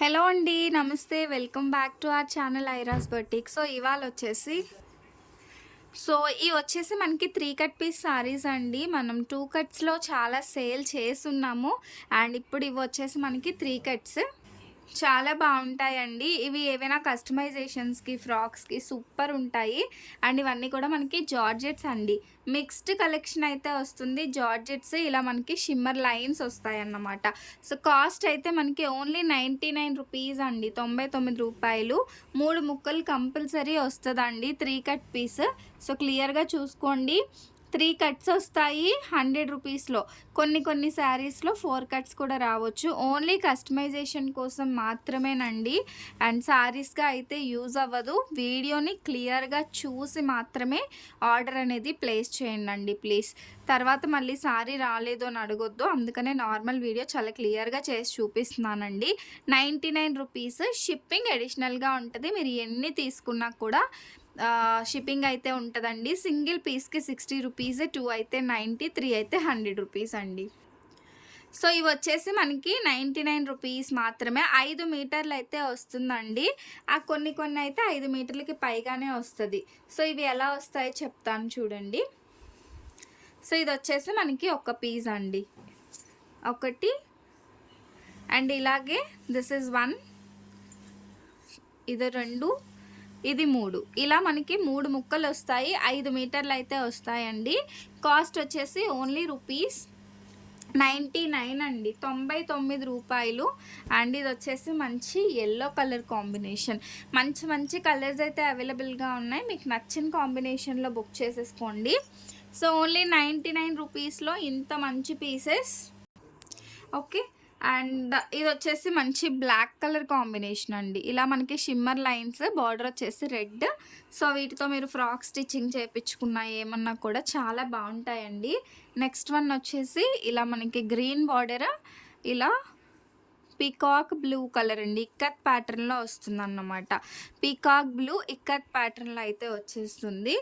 Hello అండి నమస్తే. Welcome back to our channel Iras boutique. So ఇవాళ వచ్చేసి సో ఇవి వచ్చేసి మనకి త్రీ కట్ పీస్ సారీస్ అండి. మనం టూ కట్స్లో చాలా సేల్ చేస్తున్నాము. అండ్ ఇప్పుడు ఇవి వచ్చేసి మనకి త్రీ కట్స్ చాలా బాగుంటాయండి. ఇవి ఏవైనా కస్టమైజేషన్స్కి ఫ్రాక్స్కి సూపర్ ఉంటాయి. అండ్ ఇవన్నీ కూడా మనకి జార్జెట్స్ అండి. మిక్స్డ్ కలెక్షన్ అయితే వస్తుంది. జార్జెట్స్ ఇలా మనకి షిమ్మర్ లైన్స్ వస్తాయి అన్నమాట సో కాస్ట్ అయితే మనకి ఓన్లీ నైంటీ నైన్ రూపీస్ అండి. తొంభై తొమ్మిది రూపాయలు. మూడు ముక్కలు కంపల్సరీ వస్తుందండి. Three cut piece. సో క్లియర్గా చూసుకోండి. త్రీ కట్స్ వస్తాయి హండ్రెడ్ రూపీస్లో. కొన్ని కొన్ని శారీస్లో ఫోర్ కట్స్ కూడా రావచ్చు. ఓన్లీ కస్టమైజేషన్ కోసం మాత్రమేనండి. అండ్ శారీస్గా అయితే యూజ్ అవ్వదు. వీడియోని క్లియర్గా చూసి మాత్రమే ఆర్డర్ అనేది ప్లేస్ చేయండి ప్లీజ్. తర్వాత మళ్ళీ సారీ రాలేదు అని అడగొద్దు. అందుకనే నార్మల్ వీడియో చాలా క్లియర్గా చేసి చూపిస్తున్నానండి. నైంటీ నైన్ రూపీస్ షిప్పింగ్ అడిషనల్గా ఉంటుంది. మీరు ఎన్ని తీసుకున్నా కూడా షిప్పింగ్ అయితే ఉంటుందండి. సింగిల్ పీస్కి సిక్స్టీ రూపీస్ టూ అయితే నైంటీ త్రీ అయితే హండ్రెడ్ రూపీస్ అండి. సో ఇవి వచ్చేసి మనకి నైంటీ నైన్ రూపీస్ మాత్రమే. ఐదు మీటర్లు అయితే వస్తుందండి. ఆ కొన్ని కొన్ని అయితే ఐదు మీటర్లకి పైగానే వస్తుంది. సో ఇవి ఎలా వస్తాయో చెప్తాను చూడండి. సో ఇది వచ్చేసి మనకి ఒక పీస్ అండి. ఒకటి. అండ్ ఇలాగే దిస్ ఇస్ వన్ ఇది రెండు. ఇది మూడు. ఇలా మనకి మూడు ముక్కలు వస్తాయి ఐదు మీటర్లు అయితే వస్తాయండి. కాస్ట్ వచ్చేసి ఓన్లీ రూపీస్ నైంటీ నైన్ అండి. తొంభై తొమ్మిది రూపాయలు. అండ్ ఇది వచ్చేసి మంచి ఎల్లో కలర్ కాంబినేషన్ మంచి మంచి కలర్స్ అయితే అవైలబుల్గా ఉన్నాయి. మీకు నచ్చిన కాంబినేషన్లో బుక్ చేసేసుకోండి. సో ఓన్లీ నైంటీ నైన్ రూపీస్లో ఇంత మంచి పీసెస్. ఓకే. అండ్ ఇది వచ్చేసి మంచి బ్లాక్ కలర్ కాంబినేషన్ అండి. ఇలా మనకి షిమ్మర్ లైన్స్ బార్డర్ వచ్చేసి రెడ్. సో వీటితో మీరు ఫ్రాక్ స్టిచ్చింగ్ చేయించుకున్నా ఏమన్నా కూడా చాలా బాగుంటాయండి. నెక్స్ట్ వన్ వచ్చేసి ఇలా మనకి గ్రీన్ బార్డర్ ఇలా పీకాక్ బ్లూ కలర్ అండి. ఇక్కత్ ప్యాటర్న్లో వస్తుంది అన్నమాట పీకాక్ బ్లూ ఇక్కత్ ప్యాటర్న్లో అయితే వచ్చేస్తుంది.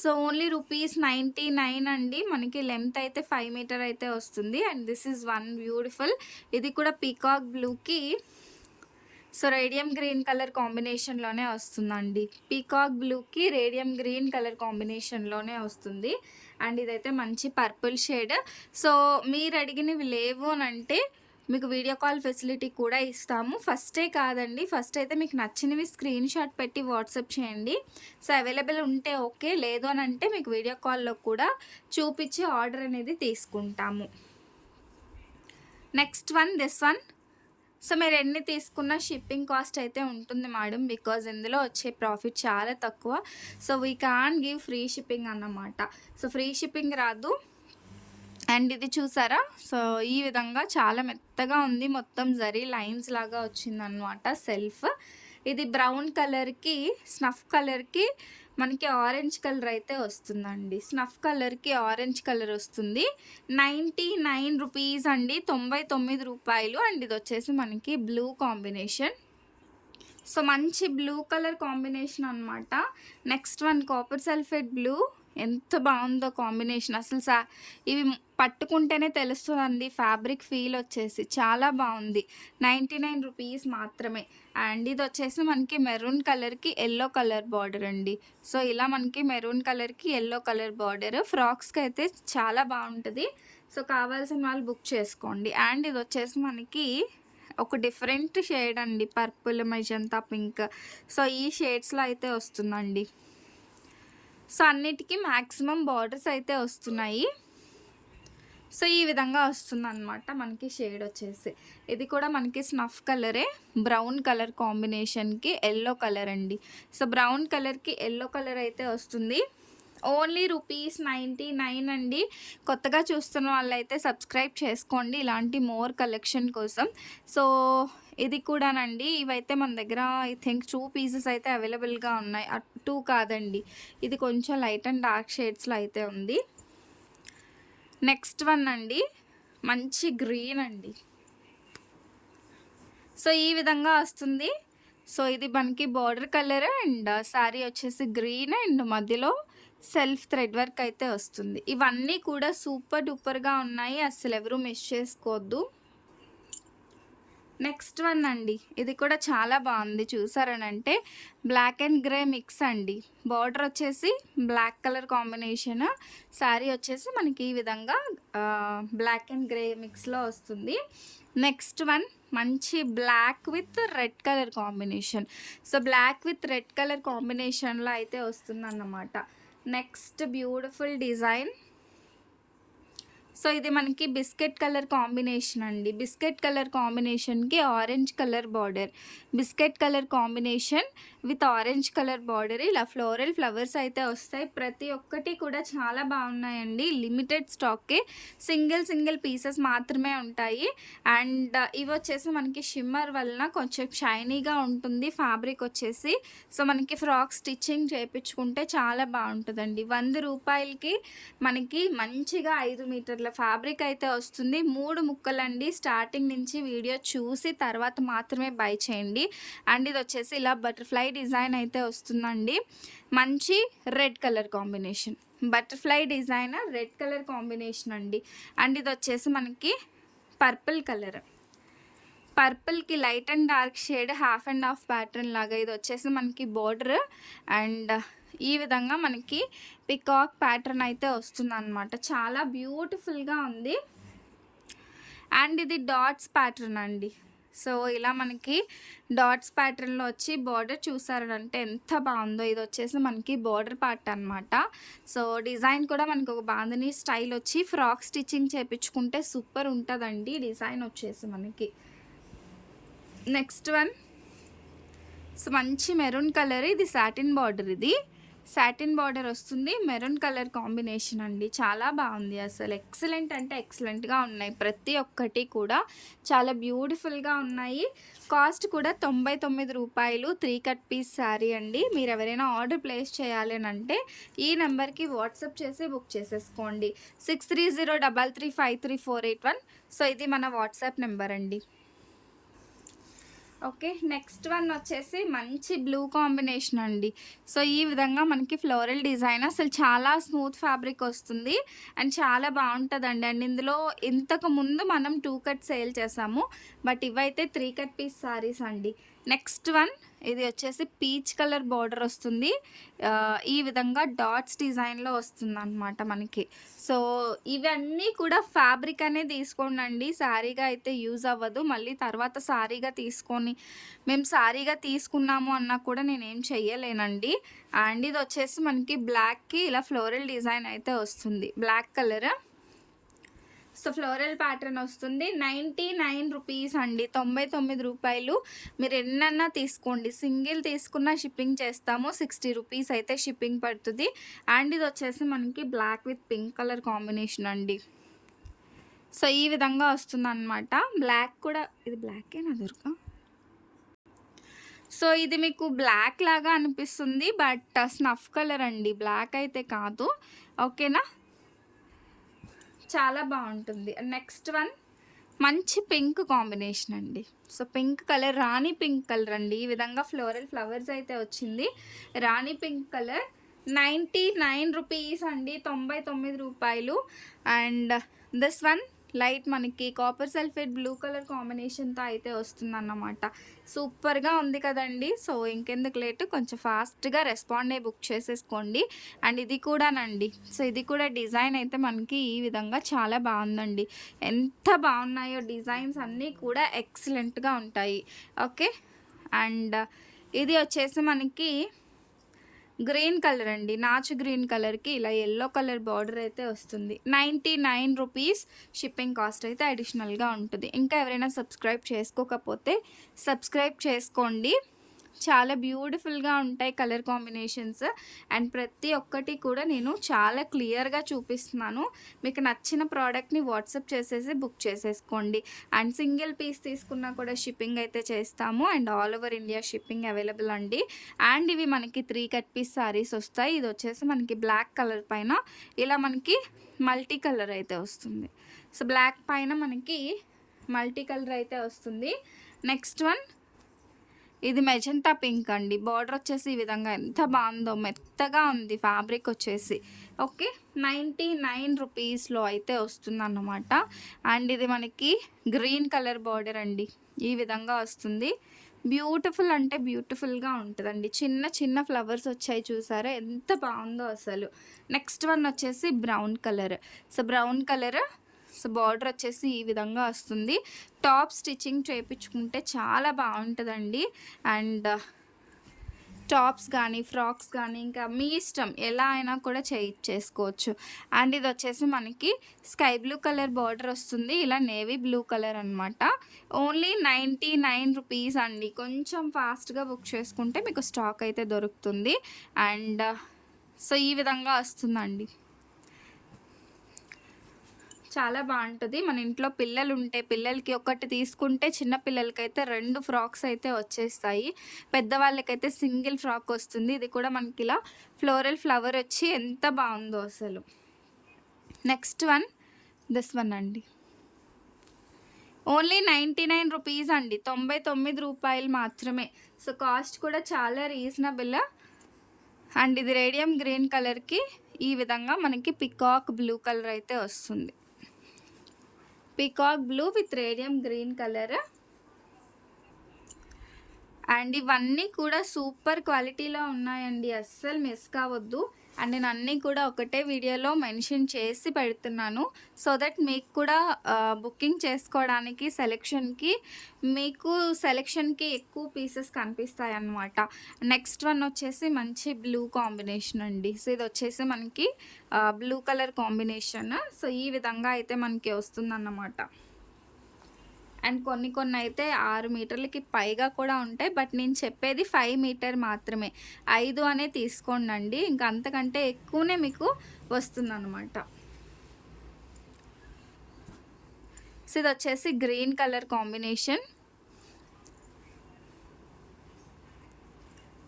So only rupees ninety nine అండి. మనకి లెంత్ అయితే ఫైవ్ మీటర్ అయితే వస్తుంది. And this is one beautiful ఇది కూడా పీకాక్ బ్లూకి. సో రేడియం గ్రీన్ కలర్ కాంబినేషన్లోనే వస్తుందండి. పీకాక్ బ్లూకి రేడియం గ్రీన్ కలర్ కాంబినేషన్లోనే వస్తుంది. అండ్ ఇదైతే మంచి పర్పుల్ షేడ్ సో మీరు అడిగినవి లేవు అని అంటే మీకు వీడియో కాల్ ఫెసిలిటీ కూడా ఇస్తాము. ఫస్టే కాదండి. ఫస్ట్ అయితే మీకు నచ్చినవి స్క్రీన్ షాట్ పెట్టి వాట్సాప్ చేయండి. సో అవైలబుల్ ఉంటే ఓకే లేదు అని అంటే మీకు వీడియో కాల్లో కూడా చూపించి ఆర్డర్ అనేది తీసుకుంటాము. Next one this one so మీరు ఎన్ని తీసుకున్న షిప్పింగ్ కాస్ట్ అయితే ఉంటుంది మేడం బికాజ్ ఇందులో వచ్చే ప్రాఫిట్ చాలా తక్కువ. So we can give free shipping అన్నమాట. సో ఫ్రీ షిప్పింగ్ రాదు. అండ్ ఇది చూసారా? సో ఈ విధంగా చాలా మెత్తగా ఉంది. మొత్తం జరీ లైన్స్ లాగా వచ్చిందనమాట సెల్ఫ్. ఇది బ్రౌన్ కలర్కి స్నఫ్ కలర్కి మనకి ఆరెంజ్ కలర్ అయితే వస్తుందండి. స్నఫ్ కలర్కి ఆరెంజ్ కలర్ వస్తుంది. నైంటీ నైన్ రూపీస్ అండి. తొంభై తొమ్మిది రూపాయలు. అండ్ ఇది వచ్చేసి మనకి బ్లూ కాంబినేషన్. సో మంచి బ్లూ కలర్ కాంబినేషన్ అనమాట next one copper sulphate blue. ఎంత బాగుందో కాంబినేషన్. అసలు సా ఇవి పట్టుకుంటేనే తెలుస్తుందండి. ఫ్యాబ్రిక్ ఫీల్ వచ్చేసి చాలా బాగుంది. నైంటీ నైన్ రూపీస్ మాత్రమే. అండ్ ఇది వచ్చేసి మనకి మెరూన్ కలర్కి ఎల్లో కలర్ బార్డర్ అండి. సో ఇలా మనకి మెరూన్ కలర్కి ఎల్లో కలర్ బార్డర్. ఫ్రాక్స్కి అయితే చాలా బాగుంటుంది. సో కావాల్సిన వాళ్ళు బుక్ చేసుకోండి. అండ్ ఇది వచ్చేసి మనకి ఒక డిఫరెంట్ షేడ్ అండి. Purple magenta pink. సో ఈ షేడ్స్లో అయితే వస్తుందండి. సో అన్నిటికీ మ్యాక్సిమం బార్డర్స్ అయితే వస్తున్నాయి. సో ఈ విధంగా వస్తుంది అనమాట మనకి షేడ్ వచ్చేసి. ఇది కూడా మనకి స్నఫ్ కలరే బ్రౌన్ కలర్ కాంబినేషన్కి ఎల్లో కలర్ అండి. సో బ్రౌన్ కలర్కి ఎల్లో కలర్ అయితే వస్తుంది. ఓన్లీ రూపీస్ నైంటీ నైన్ అండి. కొత్తగా చూస్తున్న వాళ్ళైతే సబ్స్క్రైబ్ చేసుకోండి. ఇలాంటి మోర్ కలెక్షన్ కోసం. సో ఇది కూడానండి. ఇవైతే మన దగ్గర ఐ థింక్ టూ పీసెస్ అయితే అవైలబుల్గా ఉన్నాయి. టూ కాదండి. ఇది కొంచెం లైట్ అండ్ డార్క్ షేడ్స్లో అయితే ఉంది. నెక్స్ట్ వన్ అండి. మంచి గ్రీన్ అండి. సో ఈ విధంగా వస్తుంది. సో ఇది మనకి బార్డర్ కలర్ అండ్ శారీ వచ్చేసి గ్రీన్ అండ్ మధ్యలో సెల్ఫ్ థ్రెడ్ వర్క్ అయితే వస్తుంది. ఇవన్నీ కూడా సూపర్ డూపర్గా ఉన్నాయి. అసలు ఎవరు మిస్ చేసుకోవద్దు. నెక్స్ట్ వన్ అండి. ఇది కూడా చాలా బాగుంది. చూసారనంటే బ్లాక్ అండ్ గ్రే మిక్స్ అండి. బార్డర్ వచ్చేసి బ్లాక్ కలర్ కాంబినేషన్. శారీ వచ్చేసి మనకి ఈ విధంగా బ్లాక్ అండ్ గ్రే మిక్స్లో వస్తుంది. నెక్స్ట్ వన్ మంచి black with red colour combination. So black with red colour కాంబినేషన్లో అయితే వస్తుందన్నమాట. నెక్స్ట్ బ్యూటిఫుల్ డిజైన్ సో ఇది మనకి బిస్కెట్ కలర్ కాంబినేషన్ అండి. బిస్కెట్ కలర్ కాంబినేషన్కి orange colour border. Biscuit colour combination with orange colour border ఇలా floral flowers అయితే వస్తాయి. ప్రతి ఒక్కటి కూడా చాలా బాగున్నాయండి. లిమిటెడ్ స్టాక్కి సింగిల్ సింగిల్ పీసెస్ మాత్రమే ఉంటాయి. అండ్ ఇవి వచ్చేసి మనకి షిమ్మర్ వలన కొంచెం షైనీగా ఉంటుంది. ఫ్యాబ్రిక్ వచ్చేసి. సో మనకి ఫ్రాక్ స్టిచ్చింగ్ చేయించుకుంటే చాలా బాగుంటుందండి. వంద రూపాయలకి మనకి మంచిగా ఐదు మీటర్ల ఫ్యాబ్రిక్ అయితే వస్తుంది. మూడు ముక్కలండి. స్టార్టింగ్ నుంచి వీడియో చూసి తర్వాత మాత్రమే బై చేయండి. అండ్ ఇది వచ్చేసి ఇలా బటర్ఫ్లై డిజైన్ అయితే వస్తుందండి. మంచి red colour combination. Butterfly design red colour combination అండి. అండ్ ఇది వచ్చేసి మనకి purple colour. పర్పుల్కి light and dark shade half and half pattern లాగా ఇది వచ్చేసి మనకి బోర్డర్. అండ్ ఈ విధంగా మనకి పికాక్ ప్యాటర్న్ అయితే వస్తుంది అనమాట చాలా బ్యూటిఫుల్గా ఉంది. అండ్ ఇది డాట్స్ ప్యాటర్న్ అండి. సో ఇలా మనకి డాట్స్ ప్యాటర్న్లో వచ్చి బార్డర్ చూసారంటే ఎంత బాగుందో. ఇది వచ్చేసి మనకి బార్డర్ పార్ట్ అనమాట సో డిజైన్ కూడా మనకు ఒక బాందని స్టైల్ వచ్చి ఫ్రాక్ స్టిచ్చింగ్ చేపించుకుంటే సూపర్ ఉంటుందండి డిజైన్ వచ్చేసి మనకి. Next one. సో మంచి మెరూన్ కలర్ ఇది సాటిన్ బార్డర్ ఇది. సాటిన్ బార్డర్ వస్తుంది. మెరూన్ కలర్ కాంబినేషన్ అండి. చాలా బాగుంది అసలు. ఎక్సలెంట్ అంటే ఎక్సలెంట్గా ఉన్నాయి. ప్రతి ఒక్కటి కూడా చాలా బ్యూటిఫుల్గా ఉన్నాయి. కాస్ట్ కూడా తొంభై తొమ్మిది రూపాయలు. త్రీ కట్ పీస్ శారీ అండి. మీరు ఎవరైనా ఆర్డర్ ప్లేస్ చేయాలి అంటే ఈ నెంబర్కి వాట్సాప్ చేసి బుక్ చేసేసుకోండి. Six three zero double three five three four eight one. So ఇది మన వాట్సాప్ నెంబర్ అండి. ఓకే నెక్స్ట్ వన్ వచ్చేసి మంచి బ్లూ కాంబినేషన్ అండి. సో ఈ విధంగా మనకి ఫ్లోరల్ డిజైన్ అసలు చాలా స్మూత్ ఫ్యాబ్రిక్ వస్తుంది. అండ్ చాలా బాగుంటుందండి. అండ్ ఇందులో ఇంతకు ముందు మనం టూ కట్ సేల్ చేసాము. బట్ ఇవైతే త్రీ కట్ పీస్ సారీస్ అండి. నెక్స్ట్ వన్ ఇది వచ్చేసి పీచ్ కలర్ బార్డర్ వస్తుంది. ఈ విధంగా డాట్స్ డిజైన్లో వస్తుంది అనమాట మనకి. సో ఇవన్నీ కూడా ఫ్యాబ్రిక్ అనే తీసుకోండి శారీగా అయితే యూజ్ అవ్వదు. మళ్ళీ తర్వాత శారీగా తీసుకొని మేము శారీగా తీసుకున్నాము అన్నా కూడా నేనేం చెయ్యలేనండి. అండ్ ఇది వచ్చేసి మనకి బ్లాక్కి ఇలా ఫ్లోరల్ డిజైన్ అయితే వస్తుంది. Black colour. So floral pattern వస్తుంది. నైంటీ నైన్ రూపీస్ అండి. తొంభై తొమ్మిది రూపాయలు. మీరు ఎన్నన్నా తీసుకోండి. సింగిల్ తీసుకున్న షిప్పింగ్ చేస్తాము. సిక్స్టీ రూపీస్ అయితే షిప్పింగ్ పడుతుంది. అండ్ ఇది వచ్చేసి మనకి black with pink colour combination అండి. సో ఈ విధంగా వస్తుందన్నమాట. బ్లాక్ కూడా ఇది బ్లాకేనా దొరక సో ఇది మీకు బ్లాక్ లాగా అనిపిస్తుంది. బట్ స్నఫ్ కలర్ అండి. బ్లాక్ అయితే కాదు. ఓకేనా? చాలా బాగుంటుంది. నెక్స్ట్ వన్ మంచి పింక్ కాంబినేషన్ అండి. So pink colour rani pink colour అండి. ఈ విధంగా ఫ్లోరల్ ఫ్లవర్స్ అయితే వచ్చింది. Rani pink colour ninety nine rupees అండి. తొంభై తొమ్మిది రూపాయలు. అండ్ దిస్ వన్ లైట్ మనకి కాపర్ సల్ఫేట్ బ్లూ కలర్ కాంబినేషన్తో అయితే వస్తుందన్నమాట. సూపర్గా ఉంది కదండి. సో ఇంకెందుకు లేటు కొంచెం ఫాస్ట్గా రెస్పాండ్ అయ్యి బుక్ చేసేసుకోండి. అండ్ ఇది కూడానండి. సో ఇది కూడా డిజైన్ అయితే మనకి ఈ విధంగా చాలా బాగుందండి. ఎంత బాగున్నాయో డిజైన్స్ అన్నీ కూడా ఎక్సలెంట్గా ఉంటాయి. ఓకే? అండ్ ఇది వచ్చేసి మనకి గ్రీన్ కలర్ అండి. నాచు గ్రీన్ కలర్కి ఇలా ఎల్లో కలర్ బార్డర్ అయితే వస్తుంది. Ninety nine rupees shipping cost అయితే అడిషనల్గా ఉంటుంది. ఇంకా ఎవరైనా సబ్స్క్రైబ్ చేసుకోకపోతే సబ్స్క్రైబ్ చేసుకోండి. చాలా బ్యూటిఫుల్గా ఉంటాయి కలర్ కాంబినేషన్స్. అండ్ ప్రతి ఒక్కటి కూడా నేను చాలా క్లియర్గా చూపిస్తున్నాను. మీకు నచ్చిన ప్రోడక్ట్ని వాట్సాప్ చేసేసి బుక్ చేసేసుకోండి. అండ్ సింగిల్ పీస్ తీసుకున్నా కూడా షిప్పింగ్ అయితే చేస్తాము. And all over India shipping available అండి. అండ్ ఇవి మనకి త్రీ కట్ పీస్ సారీస్ వస్తాయి. ఇది వచ్చేసి మనకి బ్లాక్ కలర్ పైన. ఇలా మనకి మల్టీ కలర్ అయితే వస్తుంది. సో బ్లాక్ పైన మనకి మల్టీ కలర్ అయితే వస్తుంది. నెక్స్ట్ వన్ ఇది మెజంతా పింక్ అండి. బార్డర్ వచ్చేసి ఈ విధంగా ఎంత బాగుందో మెత్తగా ఉంది ఫ్యాబ్రిక్ వచ్చేసి. ఓకే నైంటీ నైన్ రూపీస్లో అయితే వస్తుంది అన్నమాట అండ్ ఇది మనకి గ్రీన్ కలర్ బార్డర్ అండి. ఈ విధంగా వస్తుంది. బ్యూటిఫుల్ అంటే బ్యూటిఫుల్గా ఉంటుందండి. చిన్న చిన్న ఫ్లవర్స్ వచ్చాయి చూసారా? ఎంత బాగుందో అసలు. నెక్స్ట్ వన్ వచ్చేసి brown colour. So brown colour so border వచ్చేసి ఈ విధంగా వస్తుంది. టాప్ స్టిచ్చింగ్ చేయించుకుంటే చాలా బాగుంటుందండి. అండ్ uh, టాప్స్ కానీ ఫ్రాక్స్ కానీ ఇంకా మీ ఇష్టం ఎలా అయినా కూడా చేయించేసుకోవచ్చు. అండ్ ఇది వచ్చేసి మనకి స్కై బ్లూ కలర్ బార్డర్ వస్తుంది. ఇలా నేవీ బ్లూ కలర్ అనమాట ఓన్లీ నైంటీ నైన్ రూపీస్ అండి. కొంచెం ఫాస్ట్గా బుక్ చేసుకుంటే మీకు స్టాక్ అయితే దొరుకుతుంది. అండ్ uh, సో ఈ విధంగా వస్తుందండి. చాలా బాగుంటుంది. మన ఇంట్లో పిల్లలు ఉంటే పిల్లలకి ఒకటి తీసుకుంటే చిన్న పిల్లలకైతే రెండు ఫ్రాక్స్ అయితే వచ్చేస్తాయి. పెద్దవాళ్ళకైతే సింగిల్ ఫ్రాక్ వస్తుంది. ఇది కూడా మనకి ఇలా ఫ్లోరల్ ఫ్లవర్ వచ్చి ఎంత బాగుందో అసలు. నెక్స్ట్ వన్ దిస్ వన్ అండి. ఓన్లీ నైంటీ నైన్ రూపీస్ అండి. తొంభై తొమ్మిది రూపాయలు మాత్రమే. సో కాస్ట్ కూడా చాలా రీజనబుల్. అండ్ ఇది రేడియం గ్రీన్ కలర్కి ఈ విధంగా మనకి పికాక్ బ్లూ కలర్ అయితే వస్తుంది. Peacock blue with radium green colour. And ఇవన్నీ కూడా సూపర్ క్వాలిటీలో ఉన్నాయండి. అస్సలు మిస్ కావద్దు. అండ్ నేను అన్నీ కూడా ఒకటే వీడియోలో మెన్షన్ చేసి పెడుతున్నాను. సో దట్ మీకు కూడా బుకింగ్ చేసుకోవడానికి సెలెక్షన్కి మీకు సెలెక్షన్కి ఎక్కువ పీసెస్ కనిపిస్తాయి అన్నమాట నెక్స్ట్ వన్ వచ్చేసి మంచి బ్లూ కాంబినేషన్ అండి. సో ఇది వచ్చేసి మనకి బ్లూ కలర్ కాంబినేషన్. సో ఈ విధంగా అయితే మనకి వస్తుందన్నమాట. అండ్ కొన్ని కొన్ని అయితే ఆరు మీటర్లకి పైగా కూడా ఉంటాయి. బట్ నేను చెప్పేది ఫైవ్ మీటర్ మాత్రమే. ఐదు అనే తీసుకోండి ఇంకా అంతకంటే ఎక్కువనే మీకు వస్తుందన్నమాట. సో ఇది వచ్చేసి green colour combination.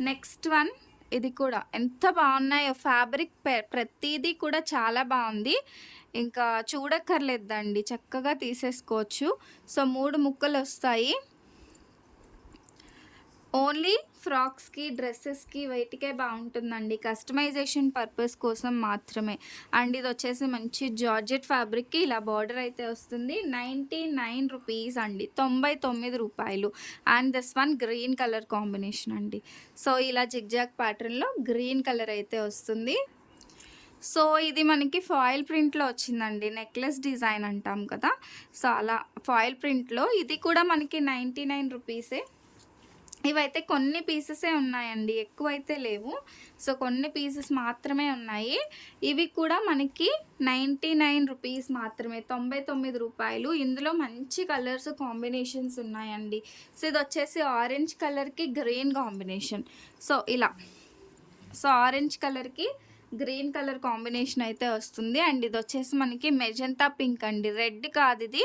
Next one ఇది కూడా. ఎంత బాగున్నాయో ఫ్యాబ్రిక్ ప్రతిదీ కూడా చాలా బాగుంది. ఇంకా చూడక్కర్లేదండి. చక్కగా తీసేసుకోవచ్చు. సో మూడు ముక్కలు వస్తాయి ఓన్లీ ఫ్రాక్స్కి డ్రెస్సెస్కి వెయిట్కే బాగుంటుందండి. కస్టమైజేషన్ పర్పస్ కోసం మాత్రమే. అండ్ ఇది వచ్చేసి మంచి జార్జెట్ ఫ్యాబ్రిక్కి ఇలా బార్డర్ అయితే వస్తుంది. నైంటీ నైన్ రూపీస్ అండి. తొంభై తొమ్మిది రూపాయలు. And this one green colour combination అండి. సో ఇలా జిగ్జాగ్ ప్యాటర్న్లో గ్రీన్ కలర్ అయితే వస్తుంది. సో ఇది మనకి ఫాయిల్ ప్రింట్లో వచ్చిందండి. నెక్లెస్ డిజైన్ అంటాం కదా. సో అలా ఫాయిల్ ప్రింట్లో. ఇది కూడా మనకి నైంటీ నైన్ రూపీసే. ఇవైతే కొన్ని పీసెసే ఉన్నాయండి ఎక్కువైతే లేవు. సో కొన్ని పీసెస్ మాత్రమే ఉన్నాయి. ఇవి కూడా మనకి నైంటీ నైన్ రూపీస్ మాత్రమే తొంభై తొమ్మిది రూపాయలు. ఇందులో మంచి కలర్స్ కాంబినేషన్స్ ఉన్నాయండి. సో ఇది వచ్చేసి ఆరెంజ్ కలర్కి గ్రీన్ కాంబినేషన్. సో ఇలా. సో ఆరెంజ్ కలర్కి గ్రీన్ కలర్ కాంబినేషన్ అయితే వస్తుంది. అండ్ ఇది వచ్చేసి మనకి మెజంతా పింక్ అండి. రెడ్ కాదు ఇది.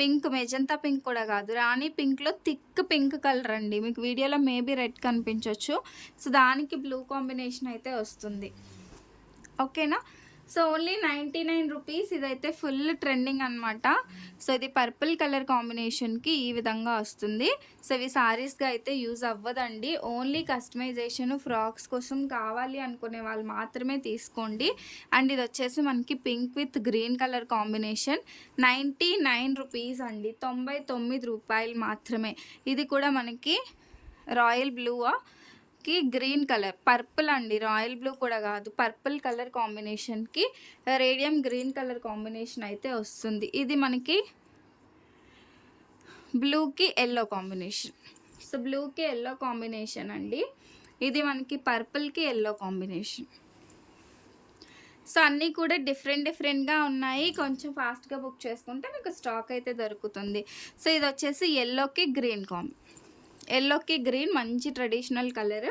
పింక్ మెజంతా పింక్ కూడా కాదు. రాణి పింక్లో థిక్ పింక్ కలర్ అండి. మీకు వీడియోలో మేబీ రెడ్ కనిపించవచ్చు సో దానికి బ్లూ కాంబినేషన్ అయితే వస్తుంది. ఓకేనా? So only ninety nine rupees ఇదైతే ఫుల్ ట్రెండింగ్ అనమాట సో ఇది పర్పుల్ కలర్ కాంబినేషన్కి ఈ విధంగా వస్తుంది. సో ఇవి సారీస్గా అయితే యూజ్ అవ్వదండి. ఓన్లీ కస్టమైజేషన్ ఫ్రాక్స్ కోసం కావాలి అనుకునే వాళ్ళు మాత్రమే తీసుకోండి. అండ్ ఇది వచ్చేసి మనకి pink with green colour combination. Ninety nine rupees అండి. తొంభై తొమ్మిది రూపాయలు మాత్రమే. ఇది కూడా మనకి రాయల్ బ్లూవా? కి గ్రీన్ కలర్ పర్పుల్ అండి. రాయల్ బ్లూ కూడా కాదు పర్పుల్ కలర్ కాంబినేషన్కి రేడియం గ్రీన్ కలర్ కాంబినేషన్ అయితే వస్తుంది. ఇది మనకి బ్లూకి ఎల్లో కాంబినేషన్. సో బ్లూకి ఎల్లో కాంబినేషన్ అండి. ఇది మనకి పర్పుల్కి ఎల్లో కాంబినేషన్. సో అన్నీ కూడా డిఫరెంట్ డిఫరెంట్గా ఉన్నాయి. కొంచెం ఫాస్ట్గా బుక్ చేసుకుంటే మీకు స్టాక్ అయితే దొరుకుతుంది. సో ఇది వచ్చేసి ఎల్లోకి గ్రీన్ కాంబి ఎల్లోకి గ్రీన్ మంచి ట్రెడిషనల్ కలర్.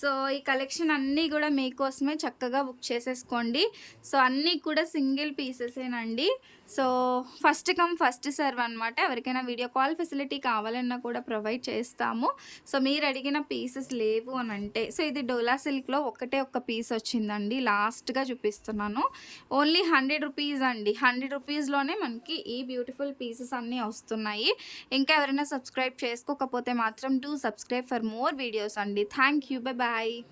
సో ఈ కలెక్షన్ అన్నీ కూడా మీకోసమే చక్కగా బుక్ చేసేసుకోండి. సో అన్నీ కూడా single పీసెసేనండి. So first come first serve అనమాట ఎవరికైనా వీడియో కాల్ ఫెసిలిటీ కావాలన్నా కూడా ప్రొవైడ్ చేస్తాము. సో మీరు అడిగిన పీసెస్ లేవు అని అంటే సో ఇది డోలా సిల్క్లో ఒకటే ఒక పీస్ వచ్చిందండి. లాస్ట్గా చూపిస్తున్నాను. ఓన్లీ హండ్రెడ్ రూపీస్ అండి. హండ్రెడ్ రూపీస్లోనే మనకి ఈ బ్యూటిఫుల్ పీసెస్ అన్నీ వస్తున్నాయి. ఇంకా ఎవరైనా సబ్స్క్రైబ్ చేసుకోకపోతే మాత్రం do subscribe for more videos అండి. Thank you. బై. Bye.